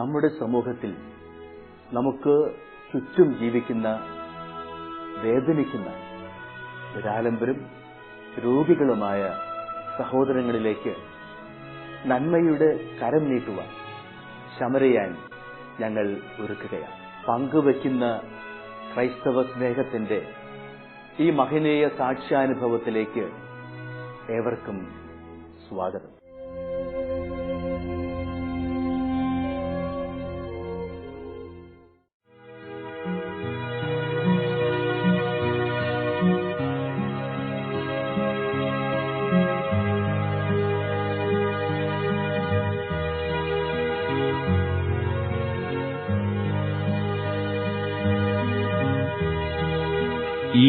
നമ്മുടെ സമൂഹത്തിൽ നമുക്ക് ചുറ്റും ജീവിക്കുന്ന വേദനിക്കുന്ന നിരാലംബരും രോഗികളുമായ സഹോദരങ്ങളിലേക്ക് നന്മയുടെ കരം നീട്ടുവാൻ ശമരയാൻ ഞങ്ങൾ ഒരുക്കുകയാണ്. പങ്കുവയ്ക്കുന്ന ക്രൈസ്തവ സ്നേഹത്തിന്റെ ഈ മഹനീയ സാക്ഷ്യാനുഭവത്തിലേക്ക് ഏവർക്കും സ്വാഗതം.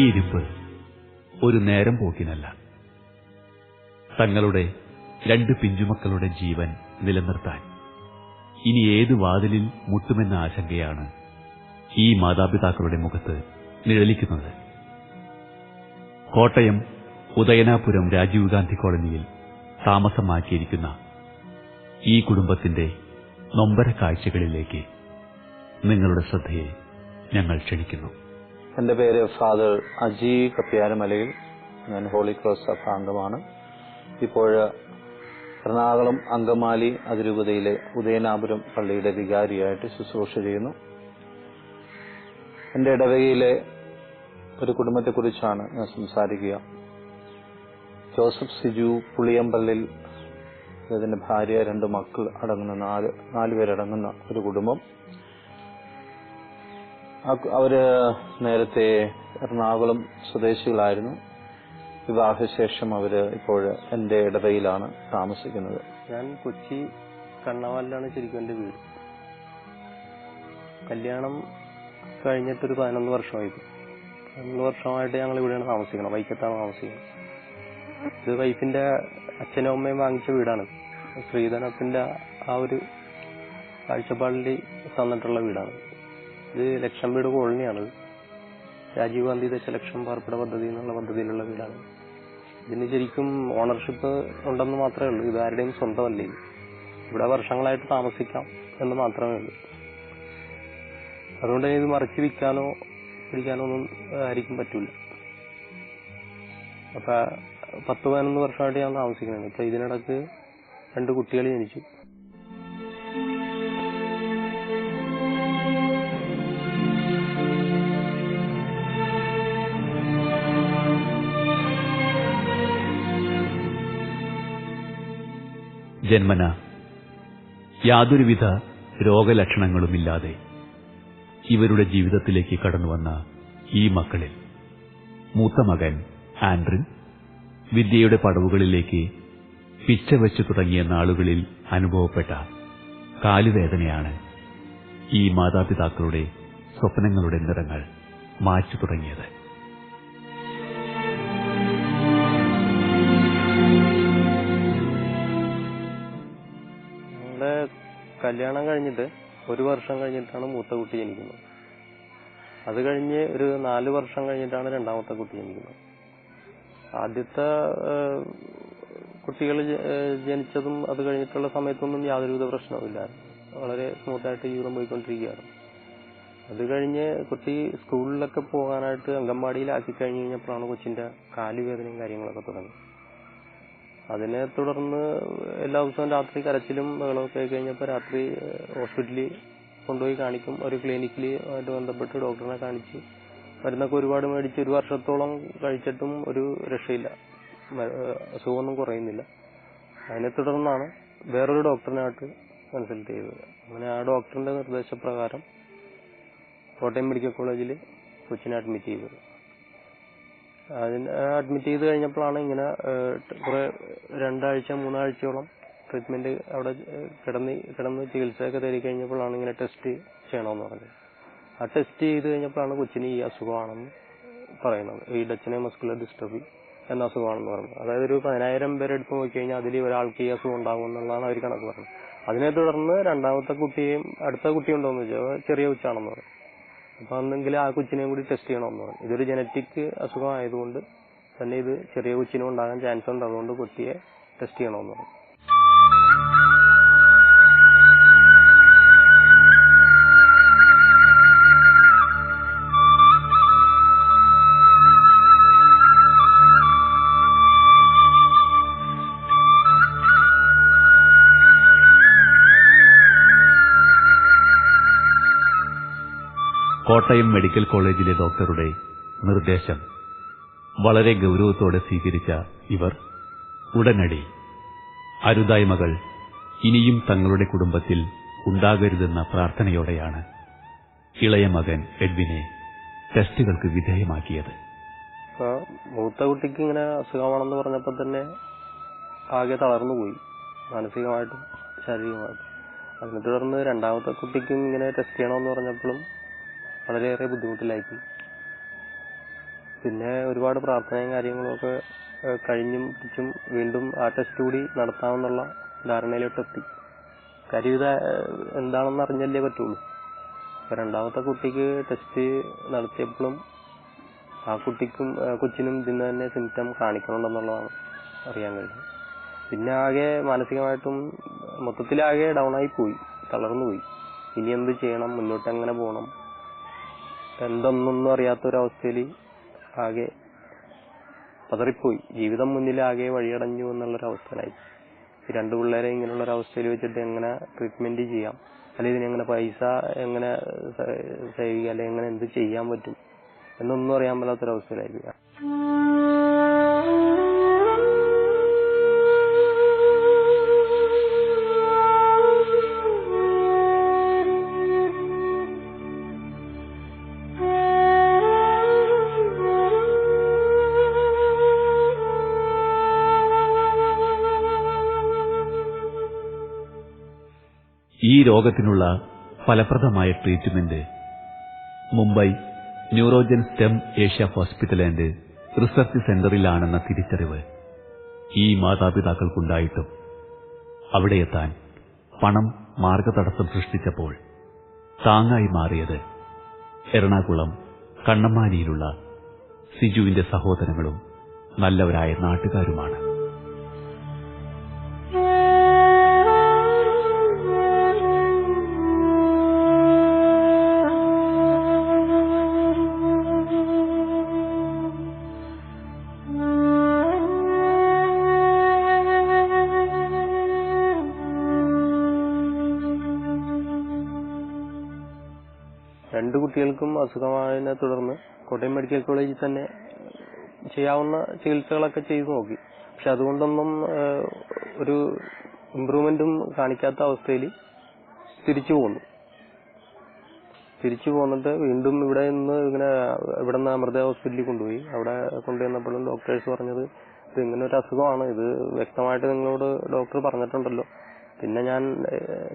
ഇരിപ്പ് ഒരു നേരം പോക്കിനല്ല. തങ്ങളുടെ രണ്ട് പിഞ്ചുമക്കളുടെ ജീവൻ നിലനിർത്താൻ ഇനി ഏത് വാതിലിൽ മുട്ടുമെന്ന ആശങ്കയാണ് ഈ മാതാപിതാക്കളുടെ മുഖത്ത് നിഴലിക്കുന്നത്. കോട്ടയം ഉദയനാപുരം രാജീവ് ഗാന്ധി കോളനിയിൽ താമസമാക്കിയിരിക്കുന്ന ഈ കുടുംബത്തിന്റെ നൊമ്പര കാഴ്ചകളിലേക്ക് നിങ്ങളുടെ ശ്രദ്ധയെ ഞങ്ങൾ ക്ഷണിക്കുന്നു. എന്റെ പേര് ഫാദർ അജി കപ്പ്യാരമലയിൽ ഞാൻ ഹോളി ക്രോസ് സഭ അംഗമാണ്. ഇപ്പോൾ എറണാകുളം അങ്കമാലി അതിരൂപതയിലെ ഉദയനാപുരം പള്ളിയുടെ വികാരിയായിട്ട് ശുശ്രൂഷ ചെയ്യുന്നു. എന്റെ ഇടവകയിലെ ഒരു കുടുംബത്തെക്കുറിച്ചാണ് ഞാൻ സംസാരിക്കുക. ജോസഫ് സിജു പുളിയമ്പള്ളിൽ അദ്ദേഹത്തിന്റെ ഭാര്യ രണ്ട് മക്കൾ അടങ്ങുന്ന നാല് നാല് പേരടങ്ങുന്ന ഒരു കുടുംബം. അവർ നേരത്തെ എറണാകുളം സ്വദേശികളായിരുന്നു. വിവാഹശേഷം അവർ ഇപ്പോൾ എന്റെ ഇടവയിലാണ് താമസിക്കുന്നത്. ഞാൻ കൊച്ചി കണ്ണവാലിലാണ് ശരിക്കും എന്റെ വീട്. കല്യാണം കഴിഞ്ഞിട്ടൊരു പതിനൊന്ന് വർഷമായി പതിനൊന്ന് വർഷമായിട്ട് ഞങ്ങൾ ഇവിടെയാണ് താമസിക്കുന്നത്. വൈക്കത്താണ് താമസിക്കുന്നത്. ഇത് വൈഫിന്റെ അച്ഛനും അമ്മയും വാങ്ങിച്ച വീടാണ്. ശ്രീധനത്തിന്റെ ആ ഒരു കാഴ്ചപ്പാടിൽ തന്നിട്ടുള്ള വീടാണ്. ഇത് ലക്ഷം വീട് കോളനിയാണ് രാജീവ് ഗാന്ധി ദശലക്ഷം പാർപ്പിട പദ്ധതി എന്നുള്ള പദ്ധതിയിലുള്ള വീടാണ്. ഇതിന് ശരിക്കും ഓണർഷിപ്പ് ഉണ്ടെന്ന് മാത്രമേ ഉള്ളൂ. ഇത് ആരുടെയും സ്വന്തമല്ലേ. ഇവിടെ വർഷങ്ങളായിട്ട് താമസിക്കാം എന്ന് മാത്രമേ ഉള്ളൂ. അതുകൊണ്ട് ഇത് മറിച്ച് വിൽക്കാനോ പിടിക്കാനോ ഒന്നും ആയിരിക്കും പറ്റൂല. അപ്പൊ പത്ത് പതിനൊന്ന് വർഷമായിട്ട് ഞാൻ താമസിക്കുന്നുണ്ട്. ഇപ്പൊ ഇതിനിടക്ക് രണ്ട് കുട്ടികൾ ജനിച്ചു. ജന്മന. യാതൊരുവിധ രോഗലക്ഷണങ്ങളുമില്ലാതെ ഇവരുടെ ജീവിതത്തിലേക്ക് കടന്നുവന്ന ഈ മക്കളിൽ മൂത്ത മകൻ ആൻഡ്രിൻ വിദ്യയുടെ പടവുകളിലേക്ക് പിച്ചവെച്ച് തുടങ്ങിയ നാളുകളിൽ അനുഭവപ്പെട്ട കാലുവേദനയാണ് ഈ മാതാപിതാക്കളുടെ സ്വപ്നങ്ങളുടെ നിറങ്ങൾ മാച്ചു തുടങ്ങിയത്. കല്യാണം കഴിഞ്ഞിട്ട് ഒരു വർഷം കഴിഞ്ഞിട്ടാണ് മൂത്ത കുട്ടി ജനിക്കുന്നത്. അത് കഴിഞ്ഞ് ഒരു നാല് വർഷം കഴിഞ്ഞിട്ടാണ് രണ്ടാമത്തെ കുട്ടി ജനിക്കുന്നത്. ആദ്യത്തെ കുട്ടികൾ ജനിച്ചതും അത് കഴിഞ്ഞിട്ടുള്ള സമയത്തൊന്നും യാതൊരുവിധ പ്രശ്നവുമില്ലായിരുന്നു വളരെ സ്മൂത്തായിട്ട് ജീവിതം പോയിക്കൊണ്ടിരിക്കുകയാണ്. അത് കഴിഞ്ഞ് കുട്ടി സ്കൂളിലൊക്കെ പോകാനായിട്ട് അംഗൻവാടിയിലാക്കി കഴിഞ്ഞ് കഴിഞ്ഞപ്പോഴാണ് കൊച്ചിന്റെ കാലുവേദനയും കാര്യങ്ങളൊക്കെ തുടങ്ങി. അതിനെ തുടർന്ന് എല്ലാ ദിവസവും രാത്രി കരച്ചിലും ബഹളമൊക്കെ ആയി കഴിഞ്ഞപ്പോൾ രാത്രി ഹോസ്പിറ്റലിൽ കൊണ്ടുപോയി കാണിക്കും. ഒരു ക്ലിനിക്കിൽ ആയിട്ട് ബന്ധപ്പെട്ട് ഡോക്ടറിനെ കാണിച്ച് മരുന്നൊക്കെ ഒരുപാട് മേടിച്ച് ഒരു വർഷത്തോളം കഴിച്ചിട്ടും ഒരു രക്ഷയില്ല. അസുഖമൊന്നും കുറയുന്നില്ല. അതിനെ തുടർന്നാണ് വേറൊരു ഡോക്ടറിനായിട്ട് കൺസൾട്ട് ചെയ്തത്. അങ്ങനെ ആ ഡോക്ടറിന്റെ നിർദ്ദേശപ്രകാരം കോട്ടയം മെഡിക്കൽ കോളേജിൽ കൊച്ചിനെ അഡ്മിറ്റ് ചെയ്തത്. അതിന് അഡ്മിറ്റ് ചെയ്ത് കഴിഞ്ഞപ്പോഴാണ് ഇങ്ങനെ കുറേ രണ്ടാഴ്ച മൂന്നാഴ്ചയോളം ട്രീറ്റ്മെന്റ് അവിടെ കിടന്ന് കിടന്ന് ചികിത്സയൊക്കെ തേടി കഴിഞ്ഞപ്പോഴാണ് ഇങ്ങനെ ടെസ്റ്റ് ചെയ്യണമെന്ന് പറഞ്ഞത്. ആ ടെസ്റ്റ് ചെയ്ത് കഴിഞ്ഞപ്പോഴാണ് കൊച്ചിന് ഈ അസുഖമാണെന്ന് പറയുന്നത്. ഈ ഡച്ചിനെ മസ്കുലർ ഡിസ്ട്രഫി എന്ന അസുഖമാണെന്ന് പറഞ്ഞത് അതായത് ഒരു പതിനായിരം പേരെ എടുത്ത് നോക്കിക്കഴിഞ്ഞാൽ അതിൽ ഒരാൾക്ക് ഈ അസുഖം ഉണ്ടാകും എന്നുള്ളതാണ് അവർ കണക്ക് പറഞ്ഞത്. അതിനെ തുടർന്ന് രണ്ടാമത്തെ കുട്ടിയെയും അടുത്ത കുട്ടി എന്ന് ചോദിച്ചാൽ ചെറിയ കൊച്ചാണെന്ന് പറഞ്ഞു അപ്പൊ അന്നെങ്കിൽ ആ കൊച്ചിനെയും കൂടി ടെസ്റ്റ് ചെയ്യണമെന്ന് പറഞ്ഞു. ഇതൊരു ജനറ്റിക് അസുഖം ആയതുകൊണ്ട് തന്നെ ഇത് ചെറിയ കൊച്ചിനും ഉണ്ടാകാൻ ചാൻസ് ഉണ്ട്. അതുകൊണ്ട് കുട്ടിയെ ടെസ്റ്റ് ചെയ്യണമെന്ന് പറഞ്ഞു. കോട്ടയം മെഡിക്കൽ കോളേജിലെ ഡോക്ടറുടെ നിർദ്ദേശം. വളരെ ഗൗരവത്തോടെ സ്വീകരിച്ച ഇവർ ഉടനടി അരുതായ്മകൾ ഇനിയും തങ്ങളുടെ കുടുംബത്തിൽ ഉണ്ടാകരുതെന്ന പ്രാർത്ഥനയോടെയാണ് ഇളയ മകൻ എഡ്വിനെ ടെസ്റ്റുകൾക്ക് വിധേയമാക്കിയത്. മൂത്ത കുട്ടിക്ക് ഇങ്ങനെ അസുഖമാണെന്ന് പറഞ്ഞപ്പോൾ തന്നെ ആകെ തളർന്നു പോയി. മാനസികമായിട്ടും ശാരീരികമായിട്ടും. അതിനെ തുടർന്ന് രണ്ടാമത്തെ കുട്ടിക്കും ഇങ്ങനെ ടെസ്റ്റ് ചെയ്യണമെന്ന് പറഞ്ഞപ്പോഴും വളരെയേറെ ബുദ്ധിമുട്ടിലായിപ്പോയി പിന്നെ ഒരുപാട് പ്രാർത്ഥനയും കാര്യങ്ങളും ഒക്കെ ഏഹ്, കഴിഞ്ഞും പിടിച്ചും വീണ്ടും ആ ടെസ്റ്റ് കൂടി നടത്താമെന്നുള്ള ധാരണയിലോട്ട് എത്തി. കാര്യം ഇത് എന്താണെന്ന് അറിഞ്ഞല്ലേ പറ്റുള്ളൂ. അപ്പൊ രണ്ടാമത്തെ കുട്ടിക്ക് ടെസ്റ്റ് നടത്തിയപ്പോഴും ആ കുട്ടിക്കും കൊച്ചിനും ഇതിന് തന്നെ സിംറ്റം കാണിക്കുന്നുണ്ടെന്നുള്ളതാണ് അറിയാൻ കഴിഞ്ഞത് പിന്നെ ആകെ മാനസികമായിട്ടും മൊത്തത്തിലാകെ ഡൗൺ ആയി പോയി തളർന്നു പോയി. ഇനി എന്ത് ചെയ്യണം? മുന്നോട്ട് എങ്ങനെ പോകണം എന്തൊന്നൊന്നും അറിയാത്ത ഒരവസ്ഥയിൽ ആകെ പതറിപ്പോയി. ജീവിതം മുന്നിൽ ആകെ വഴിയടഞ്ഞു എന്നുള്ളൊരവസ്ഥയിലായി. രണ്ട് പിള്ളേരെ അവസ്ഥയിൽ വെച്ചിട്ട് എങ്ങനെ ട്രീറ്റ്മെന്റ് ചെയ്യാം? അല്ലെങ്കിൽ ഇതിനെങ്ങനെ പൈസ എങ്ങനെ സേവ് ചെയ്യാം? അല്ലെങ്കിൽ എങ്ങനെ എന്ത് ചെയ്യാൻ പറ്റും? എന്നൊന്നും അറിയാൻ പറ്റാത്തൊരവസ്ഥയിലായിരിക്കും. ഈ രോഗത്തിനുള്ള ഫലപ്രദമായ treatment Mumbai Neurogen stem Asia hospital and research സെന്ററിലാണെന്ന തിരിച്ചറിവ് ഈ മാതാപിതാക്കൾക്കുണ്ടായിട്ടും അവിടെ എത്താൻ പണം മാർഗതടസ്സം സൃഷ്ടിച്ചപ്പോൾ താങ്ങായി മാറിയത് എറണാകുളം കണ്ണമ്മാനിയിലുള്ള സിജുവിന്റെ സഹോദരങ്ങളും നല്ലവരായ നാട്ടുകാരുമാണ്. രണ്ട് കുട്ടികൾക്കും അസുഖമായതിനെ തുടർന്ന് കോട്ടയം മെഡിക്കൽ കോളേജിൽ തന്നെ ചെയ്യാവുന്ന ചികിത്സകളൊക്കെ ചെയ്തു നോക്കി. പക്ഷെ അതുകൊണ്ടൊന്നും ഒരു ഇമ്പ്രൂവ്മെന്റും കാണിക്കാത്ത അവസ്ഥയിൽ തിരിച്ചു പോന്നു. തിരിച്ചു പോന്നിട്ട് വീണ്ടും ഇവിടെ നിന്ന് ഇങ്ങനെ ഇവിടെ നിന്ന് അമൃത ഹോസ്പിറ്റലിൽ കൊണ്ടുപോയി. അവിടെ കൊണ്ടുവന്നപ്പോഴും ഡോക്ടേഴ്സ് പറഞ്ഞത് ഇത് ഇങ്ങനെ ഒരു അസുഖമാണ്. ഇത് വ്യക്തമായിട്ട് നിങ്ങളോട് ഡോക്ടർ പറഞ്ഞിട്ടുണ്ടല്ലോ. പിന്നെ ഞാൻ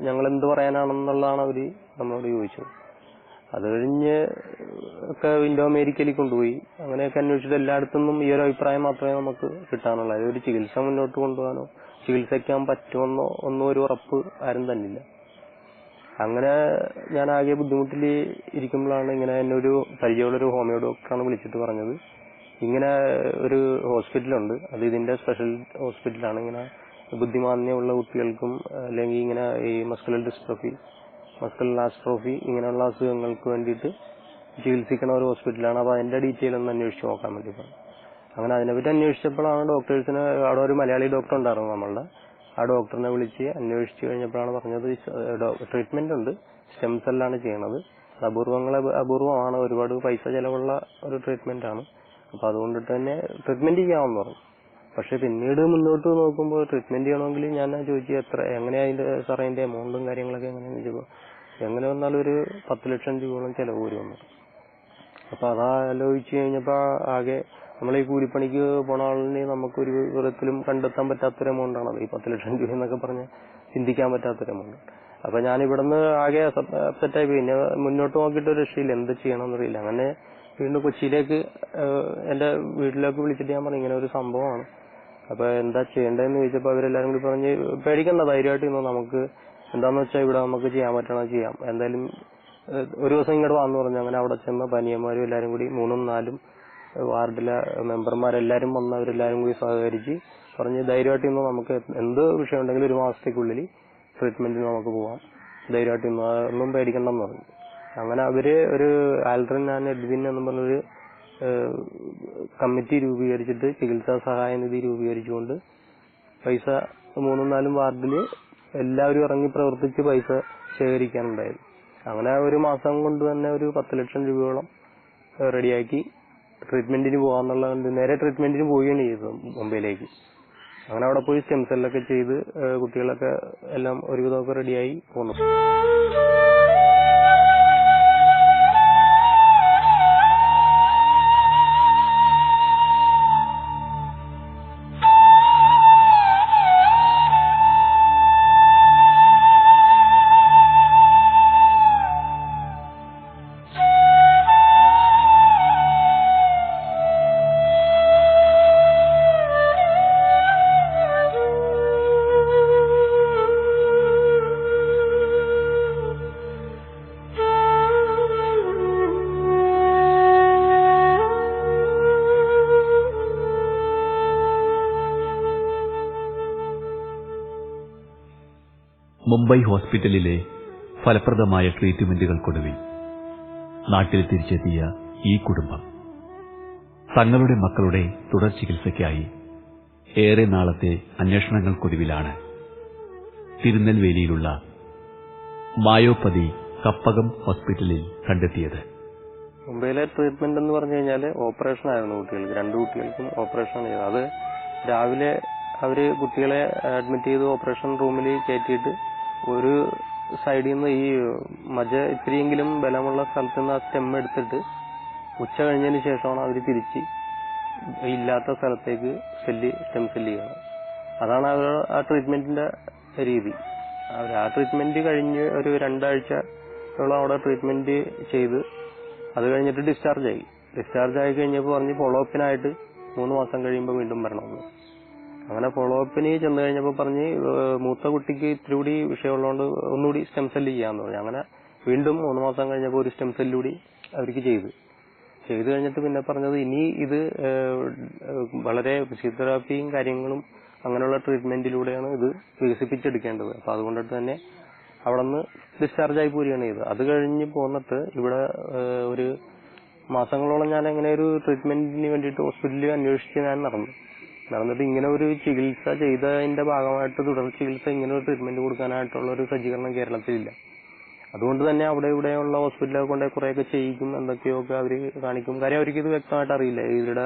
ഞങ്ങൾ എന്ത് പറയാനാണെന്നുള്ളതാണ് അവർ നമ്മളോട് ചോദിച്ചത്. അത് കഴിഞ്ഞ് ഒക്കെ വിൻഡോ അമേരിക്കയിൽ കൊണ്ടുപോയി. അങ്ങനെയൊക്കെ അന്വേഷിച്ചിട്ട് എല്ലായിടത്തുനിന്നും ഈ ഒരു അഭിപ്രായം മാത്രമേ നമുക്ക് കിട്ടാനുള്ളൂ. അതായത് ഒരു ചികിത്സ മുന്നോട്ട് കൊണ്ടുപോകാനോ ചികിത്സിക്കാൻ പറ്റുമെന്നോ ഒന്നും ഒരു ഉറപ്പ് ആരും തന്നില്ല. അങ്ങനെ ഞാൻ ആകെ ബുദ്ധിമുട്ടിൽ ഇരിക്കുമ്പോഴാണ് ഇങ്ങനെ എന്നെ ഒരു പരിചയമുള്ള ഒരു ഹോമിയോ ഡോക്ടറാണ് വിളിച്ചിട്ട് പറഞ്ഞത്. ഇങ്ങനെ ഒരു ഹോസ്പിറ്റലുണ്ട്. അത് ഇതിന്റെ സ്പെഷ്യൽ ഹോസ്പിറ്റലാണ്. ഇങ്ങനെ ബുദ്ധിമാന്യമുള്ള കുട്ടികൾക്കും അല്ലെങ്കിൽ ഇങ്ങനെ ഈ മസ്കുലർ ഡിസ്ട്രോഫി മസ്കുലർ ആസ്ട്രോഫി ഇങ്ങനെയുള്ള അസുഖങ്ങൾക്ക് വേണ്ടിയിട്ട് ചികിത്സിക്കുന്ന ഒരു ഹോസ്പിറ്റലാണ് അപ്പോൾ അതിന്റെ ഡീറ്റെയിൽ ഒന്ന് അന്വേഷിച്ച് നോക്കാൻ വേണ്ടി പറഞ്ഞു അങ്ങനെ അതിനെപ്പറ്റി അന്വേഷിച്ചപ്പോഴാണ് ഡോക്ടേഴ്സിന് അവിടെ ഒരു മലയാളി ഡോക്ടർ ഉണ്ടായിരുന്നു നമ്മളുടെ. ആ ഡോക്ടറിനെ വിളിച്ച് അന്വേഷിച്ച് കഴിഞ്ഞപ്പോഴാണ് പറഞ്ഞത് ട്രീറ്റ്മെന്റ് ഉണ്ട്. സ്റ്റെം സെല്ലാണ് ചെയ്യണത്. അപൂർവങ്ങളെ അപൂർവമാണ്. ഒരുപാട് പൈസ ചിലവുള്ള ഒരു ട്രീറ്റ്മെന്റ് അപ്പോൾ അപ്പൊ അതുകൊണ്ടിട്ട് തന്നെ ട്രീറ്റ്മെന്റ് ചെയ്യാമെന്ന് പറഞ്ഞു. പക്ഷെ പിന്നീട് മുന്നോട്ട് നോക്കുമ്പോൾ ട്രീറ്റ്മെന്റ് ചെയ്യണമെങ്കിൽ ഞാൻ ചോദിച്ചു എത്ര എങ്ങനെയാ അതിന്റെ സാറേ അതിന്റെ എമൗണ്ടും കാര്യങ്ങളൊക്കെ എങ്ങനെയാന്ന് ചോദിച്ചപ്പോൾ എങ്ങനെ വന്നാലും ഒരു പത്ത് ലക്ഷം രൂപയോളം ചെലവ് വരുമെന്ന് അപ്പൊ ആലോചിച്ച് കഴിഞ്ഞപ്പോ ആകെ നമ്മൾ ഈ കൂലിപ്പണിക്ക് പോണ ആളിനെ നമുക്ക് ഒരു വിധത്തിലും കണ്ടെത്താൻ പറ്റാത്തൊരു എമൗണ്ട് ആണത്. ഈ പത്ത് ലക്ഷം രൂപ എന്നൊക്കെ പറഞ്ഞ് ചിന്തിക്കാൻ പറ്റാത്തൊരു എമൗണ്ട് അപ്പൊ ഞാൻ ഇവിടുന്ന് ആകെ അപ്സെറ്റ് ആയി പോയി. പിന്നെ മുന്നോട്ട് നോക്കിയിട്ട് ഒരു രക്ഷയില്ല. എന്ത് ചെയ്യണമെന്നറിയില്ല അങ്ങനെ വീണ്ടും കൊച്ചിയിലേക്ക് എന്റെ വീട്ടിലേക്ക് വിളിച്ചിട്ട് ഞാൻ പറഞ്ഞു ഇങ്ങനെ ഒരു സംഭവമാണ്. അപ്പൊ എന്താ ചെയ്യേണ്ടതെന്ന് ചോദിച്ചപ്പോ അവരെല്ലാരും കൂടി പറഞ്ഞ് പേടിക്കണ്ട ധൈര്യമായിട്ട് ഇന്ന് നമുക്ക് എന്താന്ന് വെച്ചാൽ ഇവിടെ നമുക്ക് ചെയ്യാൻ പറ്റണത് ചെയ്യാം. എന്തായാലും ഒരു ദിവസം ഇങ്ങോട്ട് വന്നു പറഞ്ഞു. അങ്ങനെ അവിടെ ചെന്ന പനിയന്മാരും എല്ലാരും കൂടി മൂന്നും നാലും വാർഡിലെ മെമ്പർമാരെല്ലാരും വന്ന് അവരെല്ലാരും കൂടി സഹകരിച്ച് പറഞ്ഞ് ധൈര്യമായിട്ട് ഇന്ന് നമുക്ക് എന്ത് വിഷയം ഉണ്ടെങ്കിലും ഒരു മാസത്തേക്കുള്ളിൽ ട്രീറ്റ്മെന്റിന് നമുക്ക് പോവാം. ധൈര്യമായിട്ട് ഇന്ന് ഒന്നും പേടിക്കണ്ടെന്ന് പറഞ്ഞു. അങ്ങനെ അവർ ഒരു ആൽഡ്രൻ ആൻഡ് എഡ്വിൻ എന്ന് പറഞ്ഞൊരു കമ്മിറ്റി രൂപീകരിച്ചിട്ട് ചികിത്സാ സഹായ നിധി രൂപീകരിച്ചുകൊണ്ട് പൈസ മൂന്നും നാലും വാർഡിൽ എല്ലാവരും ഇറങ്ങി പ്രവർത്തിച്ച് പൈസ ശേഖരിക്കാനുണ്ടായത്. അങ്ങനെ ഒരു മാസം കൊണ്ട് തന്നെ ഒരു പത്ത് ലക്ഷം രൂപയോളം റെഡിയാക്കി ട്രീറ്റ്മെന്റിന് പോകാന്നുള്ള നേരെ ട്രീറ്റ്മെന്റിന് പോവുകയാണ് ചെയ്തത് മുംബൈയിലേക്ക്. അങ്ങനെ അവിടെ പോയി സ്റ്റെം ചെയ്ത് കുട്ടികളൊക്കെ എല്ലാം ഒരുവിധമൊക്കെ റെഡിയായി പോന്നു. മുംബൈ ഹോസ്പിറ്റലിലെ ഫലപ്രദമായ ട്രീറ്റ്മെന്റുകൾക്കൊടുവിൽ നാട്ടിൽ തിരിച്ചെത്തിയ ഈ കുടുംബം തങ്ങളുടെ മക്കളുടെ തുടർ ചികിത്സയ്ക്കായി ഏറെ നാളത്തെ അന്വേഷണങ്ങൾക്കൊടുവിലാണ് തിരുനെൽവേലിയിലുള്ള മായോപ്പതി കപ്പകം ഹോസ്പിറ്റലിൽ കണ്ടെത്തിയത്. മുംബൈയിലെ ട്രീറ്റ്മെന്റ് എന്ന് പറഞ്ഞു കഴിഞ്ഞാൽ ഓപ്പറേഷൻ ആയിരുന്നു കുട്ടികൾക്ക്. രണ്ട് കുട്ടികൾക്കും ഓപ്പറേഷൻ ചെയ്തത് അത് രാവിലെ അവർ കുട്ടികളെ അഡ്മിറ്റ് ചെയ്ത് ഓപ്പറേഷൻ റൂമിൽ കയറ്റിയിട്ട് ഒരു സൈഡിൽ നിന്ന് ഈ മജ ഇത്തിരിയെങ്കിലും ബലമുള്ള സ്ഥലത്ത് നിന്ന് ആ സ്റ്റെം എടുത്തിട്ട് ഉച്ച കഴിഞ്ഞതിന് ശേഷമാണ് അവർ തിരിച്ച് ഇല്ലാത്ത സ്ഥലത്തേക്ക് സെല്ല് സ്റ്റെം സെല്ല് ചെയ്യുന്നത്. അതാണ് അവർ ആ ട്രീറ്റ്മെന്റിന്റെ രീതി. അവർ ആ ട്രീറ്റ്മെന്റ് കഴിഞ്ഞ് ഒരു രണ്ടാഴ്ചയോളം അവിടെ ട്രീറ്റ്മെന്റ് ചെയ്ത് അത് കഴിഞ്ഞിട്ട് ഡിസ്ചാർജ് ആയി. ഡിസ്ചാർജ് ആയി കഴിഞ്ഞപ്പോൾ പറഞ്ഞ് ഫോളോ അപ്പിനായിട്ട് മൂന്ന് മാസം കഴിയുമ്പോൾ വീണ്ടും വരണമെന്ന്. അങ്ങനെ ഫോളോ അപ്പിന് ചെന്ന് കഴിഞ്ഞപ്പോൾ പറഞ്ഞ് മൂത്ത കുട്ടിക്ക് ഇത്തിരി കൂടി വിഷയമുള്ളതുകൊണ്ട് ഒന്നുകൂടി സ്റ്റെം സെല്ല് ചെയ്യാന്ന് പറഞ്ഞു. അങ്ങനെ വീണ്ടും മൂന്ന് മാസം കഴിഞ്ഞപ്പോൾ ഒരു സ്റ്റെം സെല്ല് കൂടി അവർക്ക് ചെയ്തു. ചെയ്തു കഴിഞ്ഞിട്ട് പിന്നെ പറഞ്ഞത് ഇനി ഇത് വളരെ ഫിസിയോതെറാപ്പിയും കാര്യങ്ങളും അങ്ങനെയുള്ള ട്രീറ്റ്മെന്റിലൂടെയാണ് ഇത് വികസിപ്പിച്ചെടുക്കേണ്ടത്. അപ്പൊ അതുകൊണ്ടിട്ട് തന്നെ അവിടെ നിന്ന് ഡിസ്ചാർജ് ആയി പോരുകയാണ് ചെയ്തത്. അത് കഴിഞ്ഞ് പോന്നിട്ട് ഇവിടെ ഒരു മാസങ്ങളോളം ഞാൻ അങ്ങനെ ഒരു ട്രീറ്റ്മെന്റിന് വേണ്ടിയിട്ട് ഹോസ്പിറ്റലിൽ അന്വേഷിച്ച് ഞാൻ നടന്നു. നടന്നിട്ട് ഇങ്ങനെ ഒരു ചികിത്സ ചെയ്തതിന്റെ ഭാഗമായിട്ട് തുടർ ചികിത്സ ഇങ്ങനെ ഒരു ട്രീറ്റ്മെന്റ് കൊടുക്കാനായിട്ടുള്ള ഒരു സജ്ജീകരണം കേരളത്തിലില്ല. അതുകൊണ്ട് തന്നെ അവിടെ ഇവിടെയുള്ള ഹോസ്പിറ്റലൊക്കെ കൊണ്ട് കുറെയൊക്കെ ചെയ്യിക്കും എന്തൊക്കെയൊക്കെ അവർ കാണിക്കും. കാര്യം അവർക്ക് ഇത് വ്യക്തമായിട്ട് അറിയില്ല. ഇവരുടെ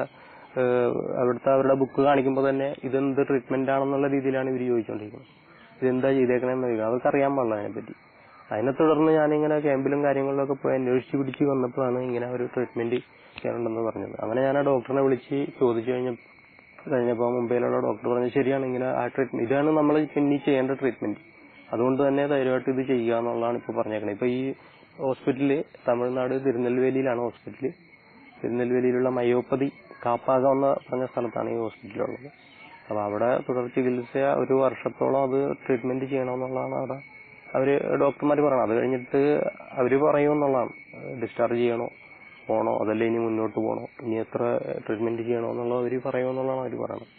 അവിടുത്തെ അവരുടെ ബുക്ക് കാണിക്കുമ്പോൾ തന്നെ ഇതെന്ത് ട്രീറ്റ്മെന്റ് ആണെന്നുള്ള രീതിയിലാണ് ഇവർ ചോദിച്ചുകൊണ്ടിരിക്കുന്നത് ഇതെന്താ ചെയ്തേക്കണെന്ന് ചോദിക്കുന്നത് അവർക്ക് അറിയാൻ പാടില്ല അതിനെപ്പറ്റി. അതിനെ തുടർന്ന് ഞാനിങ്ങനെ ക്യാമ്പിലും കാര്യങ്ങളിലൊക്കെ പോയി അന്വേഷിച്ച് പിടിച്ച് വന്നപ്പോഴാണ് ഇങ്ങനെ ഒരു ട്രീറ്റ്മെന്റ് ചെയ്യാനുണ്ടെന്ന് പറഞ്ഞത്. അങ്ങനെ ഞാൻ ആ ഡോക്ടറിനെ വിളിച്ച് ചോദിച്ചു കഴിഞ്ഞ കഴിഞ്ഞപ്പോൾ മുംബൈയിലുള്ള ഡോക്ടർ പറഞ്ഞു ശരിയാണ് ഇങ്ങനെ ആ ട്രീറ്റ്മെന്റ് ഇതാണ് നമ്മൾ ഇനി ചെയ്യേണ്ട ട്രീറ്റ്മെന്റ് അതുകൊണ്ട് തന്നെ ധൈര്യമായിട്ട് ഇത് ചെയ്യുക എന്നുള്ളതാണ് ഇപ്പോൾ പറഞ്ഞേക്കുന്നത് ഇപ്പൊ ഈ ഹോസ്പിറ്റൽ തമിഴ്നാട് തിരുനെൽവേലിയിലാണ് ഹോസ്പിറ്റൽ. തിരുനെൽവേലിയിലുള്ള മയോപ്പതി കാപ്പാക എന്ന് പറഞ്ഞ സ്ഥലത്താണ് ഈ ഹോസ്പിറ്റലുള്ളത് അപ്പൊ അവിടെ തുടർ ചികിത്സ ഒരു വർഷത്തോളം അത് ട്രീറ്റ്മെന്റ് ചെയ്യണമെന്നുള്ളതാണ് അവിടെ അവർ ഡോക്ടർമാർ പറയണം അത് കഴിഞ്ഞിട്ട് അവർ പറയുമെന്നുള്ളതാണ് ഡിസ്ചാർജ് ചെയ്യണോ? പോണോ? അതല്ല ഇനി മുന്നോട്ട് പോണോ? ഇനി എത്ര ട്രീറ്റ്മെന്റ് ചെയ്യണോ എന്നുള്ളത് അവർ പറയുമെന്നുള്ളതാണ് അവർ പറയുന്നത്.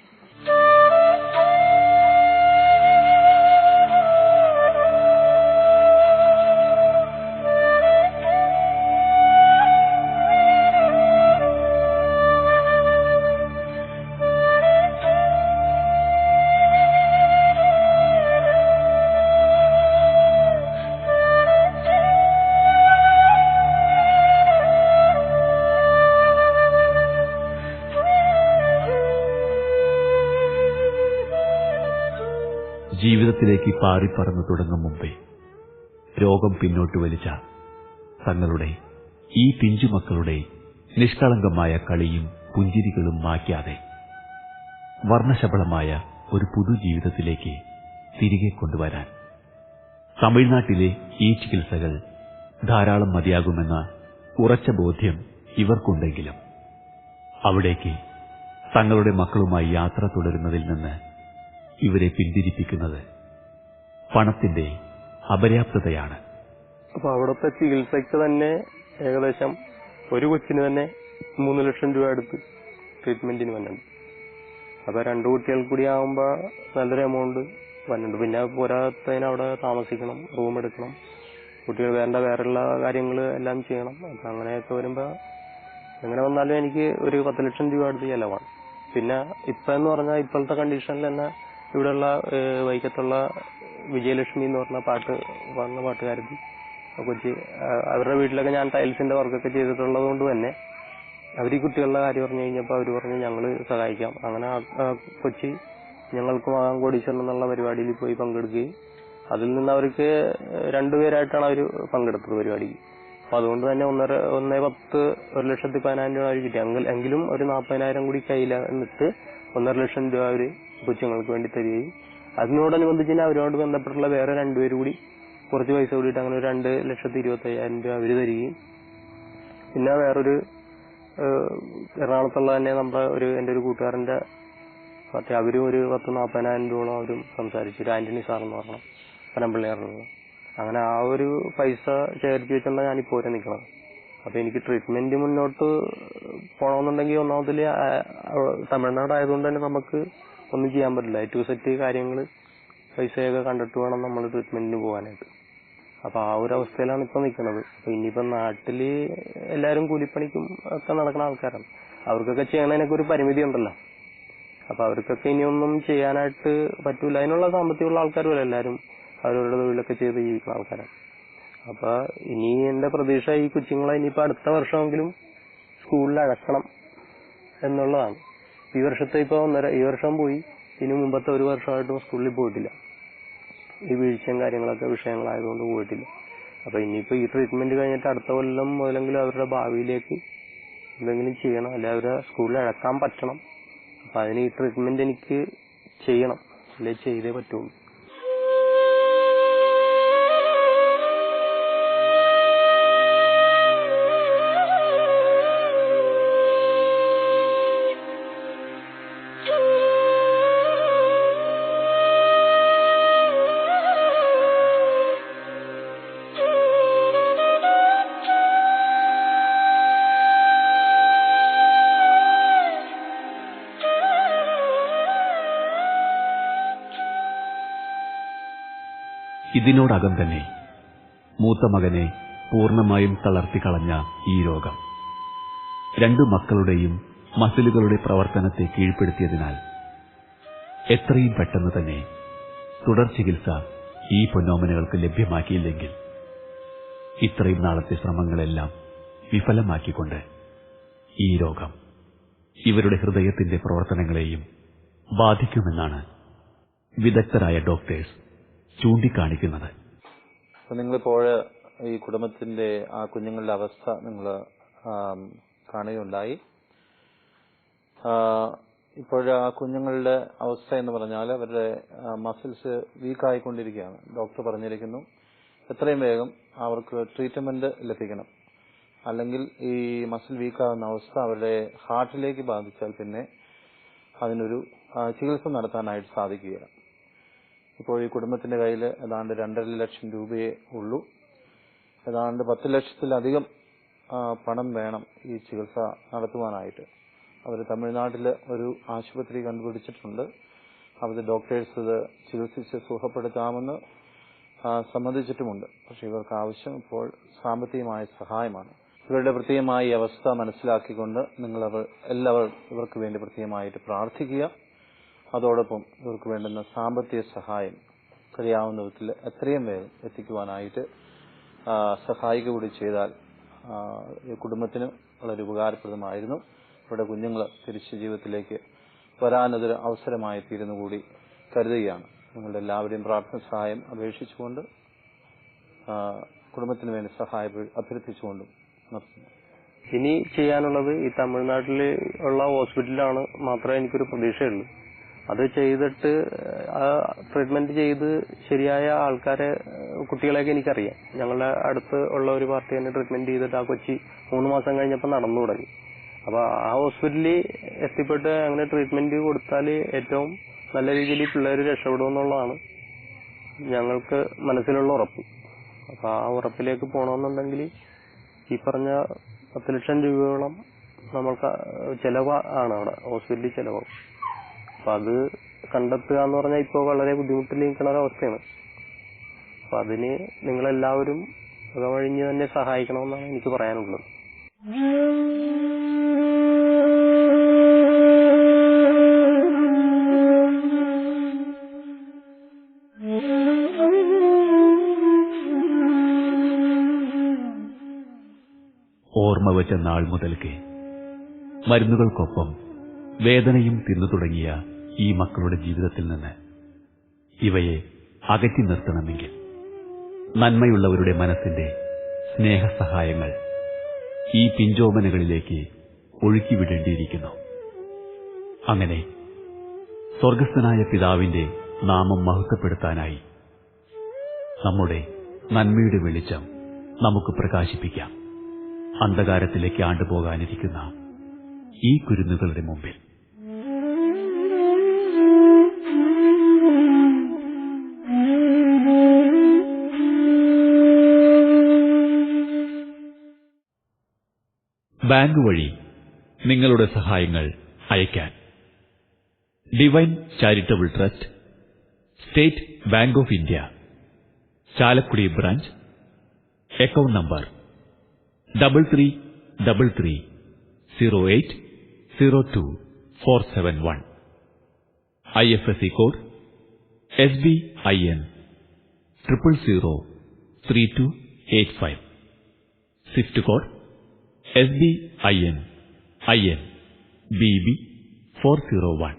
ജീവിതത്തിലേക്ക് പാറിപ്പറന്നു തുടങ്ങും മുമ്പേ രോഗം പിന്നോട്ട് വലിച്ച തങ്ങളുടെ ഈ പിഞ്ചുമക്കളുടെ നിഷ്കളങ്കമായ കളിയും പുഞ്ചിരികളും മാക്കാതെ വർണശബളമായ ഒരു പുതുജീവിതത്തിലേക്ക് തിരികെ കൊണ്ടുവരാൻ തമിഴ്നാട്ടിലെ ഈ ചികിത്സകൾ ധാരാളം മതിയാകുമെന്ന ഉറച്ച ബോധ്യം ഇവർക്കുണ്ടെങ്കിലും അവിടേക്ക് തങ്ങളുടെ മക്കളുമായി യാത്ര തുടരുന്നതിൽ നിന്ന് ഇവരെ പിന്തിരിപ്പിക്കുന്നത് പണത്തിന്റെ അപര്യാപ്തതയാണ്. അപ്പൊ അവിടുത്തെ ചികിത്സയ്ക്ക് തന്നെ ഏകദേശം ഒരു കൊച്ചിന് തന്നെ മൂന്ന് ലക്ഷം രൂപ അടുത്ത് ട്രീറ്റ്മെന്റിന് വന്നിട്ടുണ്ട്. അപ്പൊ രണ്ടു കുട്ടികൾ കൂടി ആകുമ്പോ നല്ലൊരു എമൗണ്ട് വന്നിട്ടുണ്ട്. പിന്നെ പോരാത്തതിന് അവിടെ താമസിക്കണം റൂം എടുക്കണം. കുട്ടികൾ വേണ്ട വേറെയുള്ള കാര്യങ്ങൾ എല്ലാം ചെയ്യണം. അപ്പൊ അങ്ങനെയൊക്കെ വരുമ്പോ എങ്ങനെ വന്നാലും എനിക്ക് ഒരു പത്ത് ലക്ഷം രൂപ അടുത്ത് ചെലവാണ്. പിന്നെ ഇപ്പൊ എന്ന് പറഞ്ഞാൽ ഇപ്പോഴത്തെ കണ്ടീഷനിൽ തന്നെ ഇവിടെയുള്ള വൈക്കത്തുള്ള വിജയലക്ഷ്മി എന്ന് പറഞ്ഞ പാട്ട് പാടുന്ന പാട്ടുകാരത്തി കൊച്ചി അവരുടെ വീട്ടിലൊക്കെ ഞാൻ ടൈൽസിന്റെ വർക്കൊക്കെ ചെയ്തിട്ടുള്ളത് കൊണ്ട് തന്നെ അവർ ഈ കുട്ടികളുടെ കാര്യം പറഞ്ഞു കഴിഞ്ഞപ്പോൾ അവർ പറഞ്ഞു ഞങ്ങൾ സഹായിക്കാം. അങ്ങനെ കൊച്ചി ഞങ്ങൾക്ക് വാങ്ങാൻ കോടീശ്വരൻ എന്നുള്ള പരിപാടിയിൽ പോയി പങ്കെടുക്കുകയും അതിൽ നിന്ന് അവർക്ക് രണ്ടുപേരായിട്ടാണ് അവർ പങ്കെടുത്തത് പരിപാടിക്ക്. അപ്പൊ അതുകൊണ്ട് തന്നെ ഒന്നര ഒന്നേ പത്ത് ഒരു ലക്ഷത്തി പതിനായിരം രൂപ അവർ കിട്ടി. എങ്കിലും ഒരു നാൽപ്പതിനായിരം കൂടി കയ്യിൽ എന്നിട്ട് ഒന്നര ലക്ഷം രൂപ അവർ കൊച്ചുങ്ങൾക്ക് വേണ്ടി തരികയും. അതിനോടനുബന്ധിച്ച് തന്നെ അവരോട് ബന്ധപ്പെട്ടുള്ള വേറെ രണ്ടുപേരും കൂടി കുറച്ച് പൈസ കൂടിയിട്ട് അങ്ങനെ ഒരു രണ്ട് ലക്ഷത്തി ഇരുപത്തി അയ്യായിരം രൂപ അവർ തരികയും. പിന്നെ വേറൊരു എറണാകുളത്തുള്ള തന്നെ നമ്മുടെ ഒരു എന്റെ ഒരു കൂട്ടുകാരന്റെ മറ്റേ അവരും ഒരു പത്ത് നാൽപ്പതിനായിരം രൂപയോളം അവരും സംസാരിച്ചു. ഒരു ആന്റണി സാർ എന്ന് പറഞ്ഞു പനമ്പള്ളിയാറുള്ളത് അങ്ങനെ ആ ഒരു പൈസ ശേഖരിച്ച് വെച്ചാണ് ഞാൻ ഇവിടെ നിൽക്കുന്നത് അപ്പൊ എനിക്ക് ട്രീറ്റ്മെന്റ് മുന്നോട്ട് പോണമെന്നുണ്ടെങ്കിൽ ഒന്നാമതിൽ തമിഴ്നാട് ആയതുകൊണ്ട് തന്നെ നമുക്ക് ഒന്നും ചെയ്യാൻ പറ്റില്ല. ടു സെറ്റ് കാര്യങ്ങൾ പൈസയൊക്കെ കണ്ടിട്ട് വേണം നമ്മൾ ട്രീറ്റ്മെന്റിന് പോകാനായിട്ട്. അപ്പൊ ആ ഒരു അവസ്ഥയിലാണ് ഇപ്പൊ നിൽക്കുന്നത് അപ്പൊ ഇനിയിപ്പോ നാട്ടിൽ എല്ലാവരും കൂലിപ്പണിക്കും ഒക്കെ നടക്കുന്ന ആൾക്കാരാണ്. അവർക്കൊക്കെ ചെയ്യണതിനൊക്കെ ഒരു പരിമിതി ഉണ്ടല്ലോ. അപ്പൊ അവർക്കൊക്കെ ഇനിയൊന്നും ചെയ്യാനായിട്ട് പറ്റൂല. അതിനുള്ള സാമ്പത്തികമുള്ള ആൾക്കാരുമല്ല എല്ലാരും. അവരവരുടെ തൊഴിലൊക്കെ ചെയ്ത് ജീവിക്കുന്ന ആൾക്കാരാണ്. അപ്പൊ ഇനി എന്റെ പ്രതീക്ഷ ഈ കൊച്ചുങ്ങളെ ഇനിയിപ്പോ അടുത്ത വർഷമെങ്കിലും സ്കൂളിൽ അടക്കണം എന്നുള്ളതാണ്. ഈ വർഷത്തെ ഇപ്പൊ ഒന്നര ഈ വർഷം പോയി. ഇനി മുമ്പത്തെ ഒരു വർഷമായിട്ടും സ്കൂളിൽ പോയിട്ടില്ല. ഈ വീഴ്ചയും കാര്യങ്ങളൊക്കെ വിഷയങ്ങളായതുകൊണ്ട് പോയിട്ടില്ല. അപ്പൊ ഇനിയിപ്പോ ഈ ട്രീറ്റ്മെന്റ് കഴിഞ്ഞിട്ട് അടുത്ത കൊല്ലം മുതലെങ്കിലും അവരുടെ ഭാവിയിലേക്ക് എന്തെങ്കിലും ചെയ്യണം. അല്ലെ അവരെ സ്കൂളിൽ അഴക്കാൻ പറ്റണം. അപ്പൊ അതിന് ഈ ട്രീറ്റ്മെന്റ് എനിക്ക് ചെയ്യണം. അല്ലെ ചെയ്തേ പറ്റുള്ളൂ. ഇതിനോടകം തന്നെ മൂത്ത മകനെ പൂർണമായും തളർത്തിക്കളഞ്ഞ ഈ രോഗം രണ്ടു മക്കളുടെയും മസിലുകളുടെ പ്രവർത്തനത്തെ കീഴ്പ്പെടുത്തിയതിനാൽ എത്രയും പെട്ടെന്ന് തന്നെ തുടർ ചികിത്സ ഈ പൊന്നോമനകൾക്ക് ലഭ്യമാക്കിയില്ലെങ്കിൽ ഇത്രയും നാളത്തെ ശ്രമങ്ങളെല്ലാം വിഫലമാക്കിക്കൊണ്ട് ഈ രോഗം ഇവരുടെ ഹൃദയത്തിന്റെ പ്രവർത്തനങ്ങളെയും ബാധിക്കുമെന്നാണ് വിദഗ്ധരായ ഡോക്ടേഴ്സ് ചൂണ്ടിക്കാണിക്കുന്നത്. നിങ്ങളിപ്പോൾ ഈ കുടുംബത്തിന്റെ ആ കുഞ്ഞുങ്ങളുടെ അവസ്ഥ നിങ്ങൾ കാണുകയുണ്ടായി. ഇപ്പോഴ ആ കുഞ്ഞുങ്ങളുടെ അവസ്ഥ എന്ന് പറഞ്ഞാൽ അവരുടെ മസിൽസ് വീക്കായിക്കൊണ്ടിരിക്കുകയാണ്. ഡോക്ടർ പറഞ്ഞിരിക്കുന്നു എത്രയും വേഗം അവർക്ക് ട്രീറ്റ്മെന്റ് ലഭിക്കണം. അല്ലെങ്കിൽ ഈ മസിൽ വീക്കാകുന്ന അവസ്ഥ അവരുടെ ഹാർട്ടിലേക്ക് ബാധിച്ചാൽ പിന്നെ അതിനൊരു ചികിത്സ നടത്താനായിട്ട് സാധിക്കുകയില്ല ഇപ്പോൾ ഈ കുടുംബത്തിന്റെ കയ്യിൽ ഏതാണ്ട് രണ്ടര ലക്ഷം രൂപയേ ഉള്ളൂ. ഏതാണ്ട് പത്ത് ലക്ഷത്തിലധികം പണം വേണം ഈ ചികിത്സ നടത്തുവാനായിട്ട്. അവർ തമിഴ്നാട്ടിൽ ഒരു ആശുപത്രി കണ്ടുപിടിച്ചിട്ടുണ്ട്. അവർ ഡോക്ടേഴ്സ് ഇത് ചികിത്സിച്ച് സുഖപ്പെടുത്താമെന്ന് സമ്മതിച്ചിട്ടുമുണ്ട്. പക്ഷെ ഇവർക്ക് ആവശ്യം ഇപ്പോൾ സാമ്പത്തികമായ സഹായമാണ്. ഇവരുടെ പ്രത്യേകമായ അവസ്ഥ മനസ്സിലാക്കിക്കൊണ്ട് നിങ്ങൾ അവർ ഇവർക്ക് വേണ്ടി പ്രത്യേകമായിട്ട് പ്രാർത്ഥിക്കുക. അതോടൊപ്പം ഇവർക്ക് വേണ്ടുന്ന സാമ്പത്തിക സഹായം കഴിയാവുന്ന വിധത്തിൽ എത്രയും വേഗം എത്തിക്കുവാനായിട്ട് സഹായിക്കുക കൂടി ചെയ്താൽ കുടുംബത്തിന് വളരെ ഉപകാരപ്രദമായിരുന്നു. ഇവിടെ കുഞ്ഞുങ്ങൾ തിരിച്ച് ജീവിതത്തിലേക്ക് വരാനതൊരു അവസരമായി തീരുന്നു കൂടി കരുതുകയാണ്. നിങ്ങളുടെ എല്ലാവരുടെയും പ്രാർത്ഥന സഹായം അപേക്ഷിച്ചുകൊണ്ട് കുടുംബത്തിന് വേണ്ടി സഹായം അഭ്യർത്ഥിച്ചുകൊണ്ടും ഇനി ചെയ്യാനുള്ളത് ഈ തമിഴ്നാട്ടിൽ ഉള്ള ഹോസ്പിറ്റലിലാണ് മാത്രമേ എനിക്കൊരു പ്രതീക്ഷയുള്ളൂ. അത് ചെയ്തിട്ട് ആ ട്രീറ്റ്മെന്റ് ചെയ്ത് ശരിയായ ആൾക്കാരെ കുട്ടികളെയൊക്കെ എനിക്കറിയാം. ഞങ്ങളുടെ അടുത്ത് ഉള്ള ഒരു പാർട്ടി തന്നെ ട്രീറ്റ്മെന്റ് ചെയ്തിട്ട് ആ കൊച്ചി മൂന്ന് മാസം കഴിഞ്ഞപ്പോൾ നടന്നു തുടങ്ങി. അപ്പൊ ആ ഹോസ്പിറ്റലിൽ എത്തിപ്പെട്ട് അങ്ങനെ ട്രീറ്റ്മെന്റ് കൊടുത്താൽ ഏറ്റവും നല്ല രീതിയിൽ പിള്ളേർ രക്ഷപ്പെടും എന്നുള്ളതാണ് ഞങ്ങൾക്ക് മനസ്സിലുള്ള ഉറപ്പ്. അപ്പൊ ആ ഉറപ്പിലേക്ക് പോകണമെന്നുണ്ടെങ്കിൽ ഈ പറഞ്ഞ പത്ത് ലക്ഷം രൂപയോളം നമ്മൾക്ക് ചെലവ് ആണ് അവിടെ ഹോസ്പിറ്റലിൽ ചെലവ്. അപ്പൊ അത് കണ്ടെത്തുക എന്ന് പറഞ്ഞാൽ ഇപ്പോൾ വളരെ ബുദ്ധിമുട്ടിൽ നിൽക്കുന്ന ഒരു അവസ്ഥയാണ് അപ്പൊ അതിന് നിങ്ങളെല്ലാവരും പുകവഴിഞ്ഞ് തന്നെ സഹായിക്കണമെന്നാണ് എനിക്ക് പറയാനുള്ളത്. ഓർമ്മ വെച്ച നാൾ മുതൽക്കേ മരുന്നുകൾക്കൊപ്പം വേദനയും തിന്നു തുടങ്ങിയ ഈ മക്കളുടെ ജീവിതത്തിൽ നിന്ന് ഇവയെ അകറ്റി നിർത്തണമെങ്കിൽ നന്മയുള്ളവരുടെ മനസ്സിന്റെ സ്നേഹസഹായങ്ങൾ ഈ പിഞ്ചോമനകളിലേക്ക് ഒഴുക്കിവിടേണ്ടിയിരിക്കുന്നു. അങ്ങനെ സ്വർഗസ്ഥനായ പിതാവിന്റെ നാമം മഹത്വപ്പെടുത്താനായി നമ്മുടെ നന്മയുടെ വെളിച്ചം നമുക്ക് പ്രകാശിപ്പിക്കാം. അന്ധകാരത്തിലേക്ക് ആണ്ടുപോകാനിരിക്കുന്ന ഈ കുരുന്നുകളുടെ മുമ്പിൽ. ബാങ്ക് വഴി നിങ്ങളുടെ സഹായങ്ങൾ അയയ്ക്കാൻ. Divine charitable trust state bank of India Chalakudy branch account number double three double three zero eight zero two four seven one I F S C code S B I N triple zero three two eight five swift code S B I N I N B B four zero one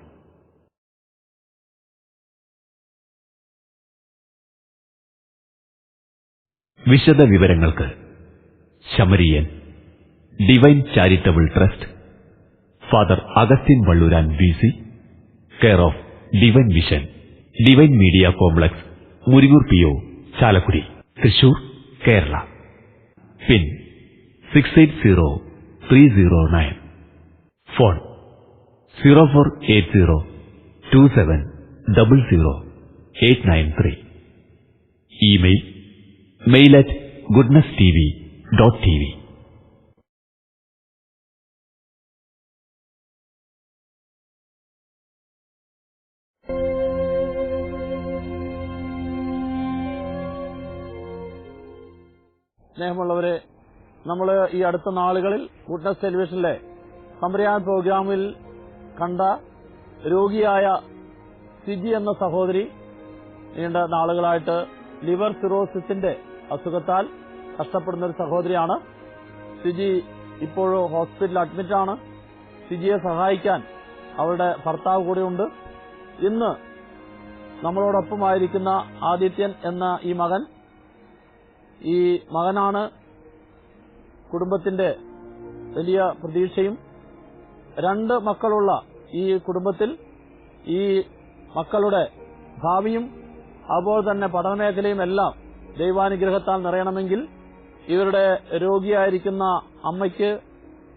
വിശദ വിവരങ്ങൾക്ക് Samaritan divine charitable trust father Augustine Valluran B C care of divine mission divine media complex Muriyur P O Chalakudy Thrissur Kerala pin six eight zero three zero nine. Phone zero four eight zero two seven double zero eight nine three. Email mail at goodness T V dot T V സ്നേഹമുള്ളവരെ നമ്മൾ ഈ അടുത്ത നാളുകളിൽ goodness ടെലിവിഷനിലെ സംരയാൻ പ്രോഗ്രാമിൽ കണ്ട രോഗിയായ സിജി എന്ന സഹോദരി നീണ്ട നാളുകളായിട്ട് ലിവർ സിറോസിസിന്റെ അസുഖത്താൽ കഷ്ടപ്പെടുന്ന ഒരു സഹോദരിയാണ്. സിജി ഇപ്പോഴും ഹോസ്പിറ്റലിൽ അഡ്മിറ്റാണ് സിജിയെ സഹായിക്കാൻ അവരുടെ ഭർത്താവ് കൂടെയുണ്ട്. ഇന്ന് നമ്മളോടൊപ്പമായിരിക്കുന്ന ആദിത്യൻ എന്ന ഈ മകൻ ഈ മകനാണ് കുടുംബത്തിന്റെ വലിയ പ്രതീക്ഷയും രണ്ട് മക്കളുള്ള ഈ കുടുംബത്തിൽ ഈ മക്കളുടെ ഭാവിയും അതുപോലെ തന്നെ പഠനമേഖലയും എല്ലാം ദൈവാനുഗ്രഹത്താൽ നിറയണമെങ്കിൽ ഇവരുടെ രോഗിയായിരിക്കുന്ന അമ്മയ്ക്ക്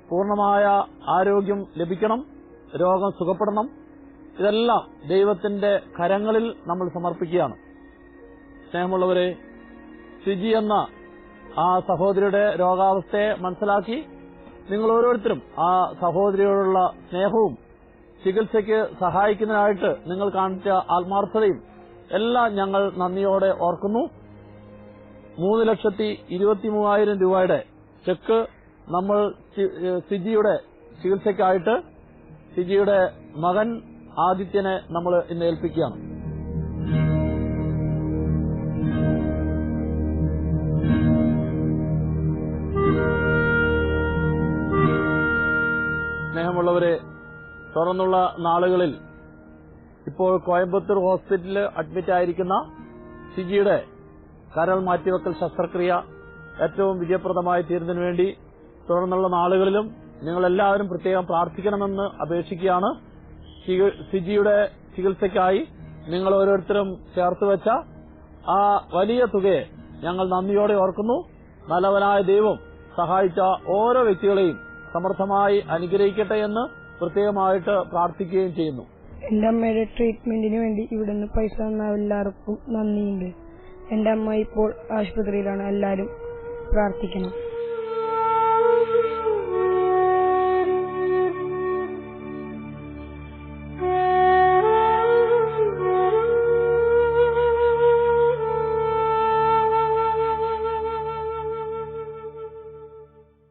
പൂർണമായ ആരോഗ്യം ലഭിക്കണം രോഗം സുഖപ്പെടണം. ഇതെല്ലാം ദൈവത്തിന്റെ കരങ്ങളിൽ നമ്മൾ സമർപ്പിക്കുകയാണ്. സ്നേഹമുള്ളവരെ സിജി എന്ന ആ സഹോദരിയുടെ രോഗാവസ്ഥയെ മനസ്സിലാക്കി നിങ്ങൾ ഓരോരുത്തരും ആ സഹോദരിയോടുള്ള സ്നേഹവും ചികിത്സയ്ക്ക് സഹായിക്കുന്നതിനായിട്ട് നിങ്ങൾ കാണിച്ച ആത്മാർത്ഥതയും എല്ലാം ഞങ്ങൾ നന്ദിയോടെ ഓർക്കുന്നു. മൂന്ന് ലക്ഷത്തി ഇരുപത്തി മൂവായിരം രൂപയുടെ ചെക്ക് നമ്മൾ സിജിയുടെ ചികിത്സയ്ക്കായിട്ട് സിജിയുടെ മകൻ ആദിത്യനെ നമ്മൾ ഇന്ന് ഏൽപ്പിക്കുകയാണ്. സ്നേഹമുള്ളവരെ തുറന്നുള്ള നാളുകളിൽ ഇപ്പോൾ കോയമ്പത്തൂർ ഹോസ്പിറ്റലിൽ അഡ്മിറ്റ് ആയിരിക്കുന്ന സിജിയുടെ കരൾ മാറ്റിവെക്കൽ ശസ്ത്രക്രിയ ഏറ്റവും വിജയപ്രദമായി തീരുന്നതിന് വേണ്ടി തുടർന്നുള്ള നാളുകളിലും നിങ്ങൾ എല്ലാവരും പ്രത്യേകം പ്രാർത്ഥിക്കണമെന്ന് അപേക്ഷിക്കുകയാണ്. സിജിയുടെ ചികിത്സയ്ക്കായി നിങ്ങൾ ഓരോരുത്തരും ചേർത്ത് വെച്ച ആ വലിയ തുകയെ ഞങ്ങൾ നന്ദിയോടെ ഓർക്കുന്നു. നല്ലവനായ ദൈവം സഹായിച്ച ഓരോ വ്യക്തികളെയും സമർത്ഥമായി അനുഗ്രഹിക്കട്ടെ എന്ന് പ്രത്യേകമായിട്ട് പ്രാർത്ഥിക്കുകയും ചെയ്യുന്നു. എന്റെ അമ്മയുടെ ട്രീറ്റ്മെന്റിന് വേണ്ടി ഇവിടുന്ന് പൈസ തന്ന എല്ലാവർക്കും നന്ദിയുണ്ട്. എന്റെ അമ്മ ഇപ്പോൾ ആശുപത്രിയിലാണ്. എല്ലാവരും പ്രാർത്ഥിക്കണം.